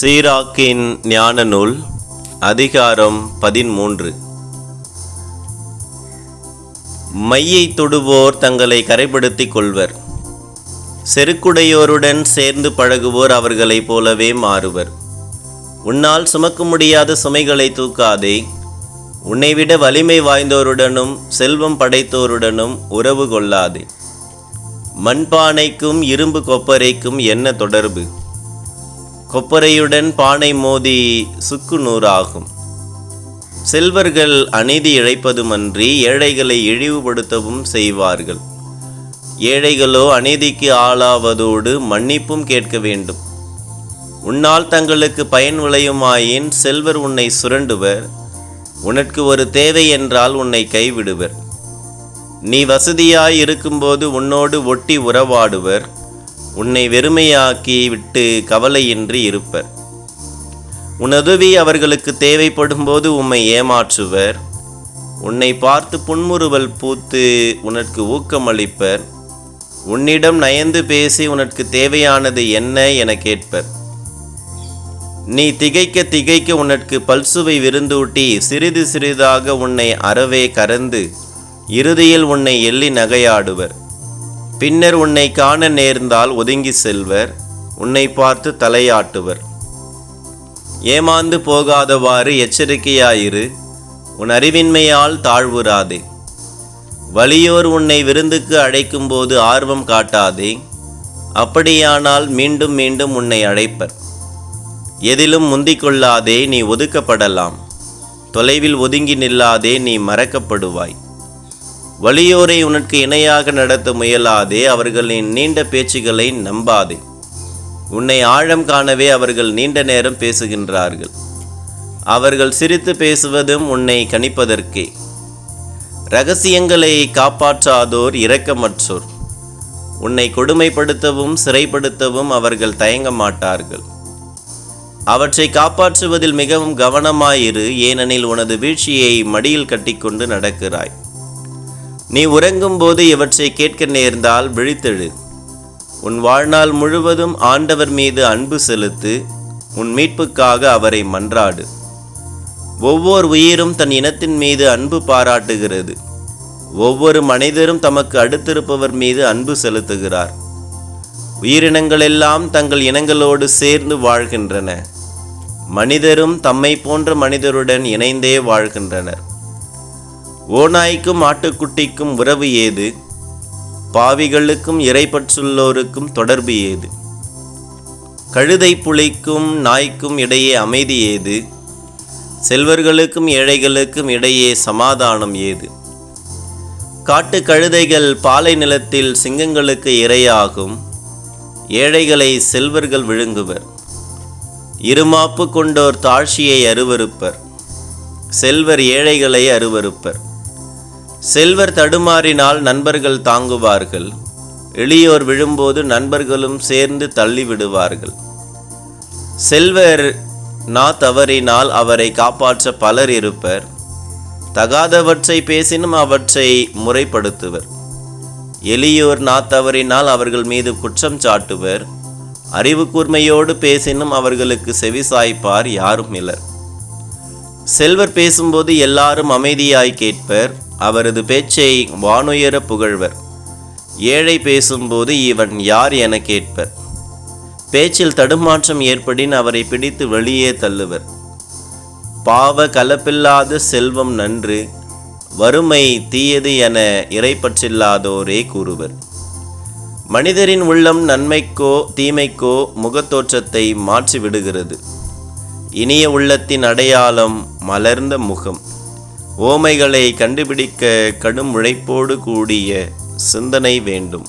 சீராக்கின் ஞான நூல் அதிகாரம் பதிமூன்று மையை தொடுவோர் தங்களை கரைப்படுத்திக் கொள்வர். செருக்குடையோருடன் சேர்ந்து பழகுவோர் அவர்களைப் போலவே மாறுவர். உன்னால் சுமக்க முடியாத சுமைகளை தூக்காதே. உன்னைவிட வலிமை வாய்ந்தோருடனும் செல்வம் படைத்தோருடனும் உறவு கொள்ளாதே. மண்பானைக்கும் இரும்பு கொப்பரைக்கும் என்ன தொடர்பு? கொப்பரையுடன் பானை மோதி சுக்கு நூறாகும். செல்வர்கள் அநீதி இழைப்பதுமன்றி ஏழைகளை இழிவுபடுத்தவும் செய்வார்கள். ஏழைகளோ அநீதிக்கு ஆளாவதோடு மன்னிப்பும் கேட்க வேண்டும். உன்னால் தங்களுக்கு பயன் விளையுமாயின் செல்வர் உன்னை சுரண்டுவர். உனக்கு ஒரு தேவை என்றால் உன்னை கைவிடுவர். நீ வசதியாய் இருக்கும்போது உன்னோடு ஒட்டி உறவாடுவர். உன்னை வெறுமையாக்கி விட்டு கவலையின்றி இருப்பர். உனதுவி அவர்களுக்கு தேவைப்படும்போது உம்மை ஏமாற்றுவர். உன்னை பார்த்து புன்முறுவல் பூத்து உனக்கு ஊக்கமளிப்பர். உன்னிடம் நயந்து பேசி உனக்கு தேவையானது என்ன என கேட்பர். நீ திகைக்க திகைக்க உனக்கு பல்சுவை விருந்தூட்டி சிறிது சிறிதாக உன்னை அறவே கறந்து இறுதியில் உன்னை எள்ளி நகையாடுவர். பின்னர் உன்னை காண நேர்ந்தால் ஒதுங்கி செல்வர் உன்னை பார்த்து தலையாட்டுவர். ஏமாந்து போகாதவாறு எச்சரிக்கையாயிரு உன் அறிவின்மையால் தாழ்வுறாதே. வலியோர் உன்னை விருந்துக்கு அழைக்கும்போது ஆர்வம் காட்டாதே அப்படியானால் மீண்டும் மீண்டும் உன்னை அழைப்பர். எதிலும் முந்திக்கொள்ளாதே நீ ஒதுக்கப்படலாம். தொலைவில் ஒதுங்கி நில்லாதே நீ மறக்கப்படுவாய். வலியோரை உனக்கு இணையாக நடத்த முயலாதே அவர்களின் நீண்ட பேச்சுகளை நம்பாதே. உன்னை ஆழம் காணவே அவர்கள் நீண்ட நேரம் பேசுகின்றார்கள். அவர்கள் சிரித்து பேசுவதும் உன்னை கணிப்பதற்கே. ரகசியங்களை காப்பாற்றாதோர் இரக்கமற்றோர். உன்னை கொடுமைப்படுத்தவும் சிறைப்படுத்தவும் அவர்கள் தயங்க மாட்டார்கள். அவற்றை காப்பாற்றுவதில் மிகவும் கவனமாயிரு ஏனெனில் உனது வீழ்ச்சியை மடியில் கட்டிக்கொண்டு நடக்கிறாய். நீ உறங்கும் போது இவற்றை கேட்க நேர்ந்தால் விழித்தெழு. உன் வாழ்நாள் முழுவதும் ஆண்டவர் மீது அன்பு செலுத்து உன் மீட்புக்காக அவரை மன்றாடு. ஒவ்வொரு உயிரும் தன் இனத்தின் மீது அன்பு பாராட்டுகிறது. ஒவ்வொரு மனிதரும் தமக்கு அடுத்திருப்பவர் மீது அன்பு செலுத்துகிறார். உயிரினங்களெல்லாம் தங்கள் இனங்களோடு சேர்ந்து வாழ்கின்றன. மனிதரும் தம்மை போன்ற மனிதருடன் இணைந்தே வாழ்கின்றனர். ஓநாய்க்கும் ஆட்டுக்குட்டிக்கும் உறவு ஏது? பாவிகளுக்கும் இறைப்பற்றுள்ளோருக்கும் தொடர்பு ஏது? கழுதை புலிக்கும் நாய்க்கும் இடையே அமைதி ஏது? செல்வர்களுக்கும் ஏழைகளுக்கும் இடையே சமாதானம் ஏது? காட்டு கழுதைகள் பாலை நிலத்தில் சிங்கங்களுக்கு இரையாகும். ஏழைகளை செல்வர்கள் விழுங்குவர். இருமாப்பு கொண்டோர் தாழ்ச்சியை அருவருப்பர். செல்வர் ஏழைகளை அருவருப்பர். செல்வர் தடுமாறினால் நண்பர்கள் தாங்குவார்கள். எளியோர் விழும்போது நண்பர்களும் சேர்ந்து தள்ளிவிடுவார்கள். செல்வர் நா தவறினால் அவரை காப்பாற்ற பலர் இருப்பர். தகாதவற்றை பேசினும் அவற்றை முறைப்படுத்துவர். எளியோர் நா தவறினால் அவர்கள் மீது குற்றம் சாட்டுவர். அறிவு கூர்மையோடு பேசினும் அவர்களுக்கு செவிசாய்ப்பார் யாரும் இலர் செல்வர் பேசும்போது எல்லாரும் அமைதியாய் கேட்பர். அவரது பேச்சை வானுயர புகழ்வர். ஏழை பேசும்போது இவன் யார் என கேட்பர். பேச்சில் தடுமாற்றம் ஏற்படின் அவரை பிடித்து வெளியே தள்ளுவர். பாவ கலப்பில்லாத செல்வம் நன்று வறுமை தீயது என இறைப்பற்றில்லாதோரே கூறுவர். மனிதரின் உள்ளம் நன்மைக்கோ தீமைக்கோ முகத்தோற்றத்தை மாற்றி விடுகிறது இனிய உள்ளத்தின் அடையாளம் மலர்ந்த முகம். ஓமைகளை கண்டுபிடிக்க கடும் உழைப்போடு கூடிய சிந்தனை வேண்டும்.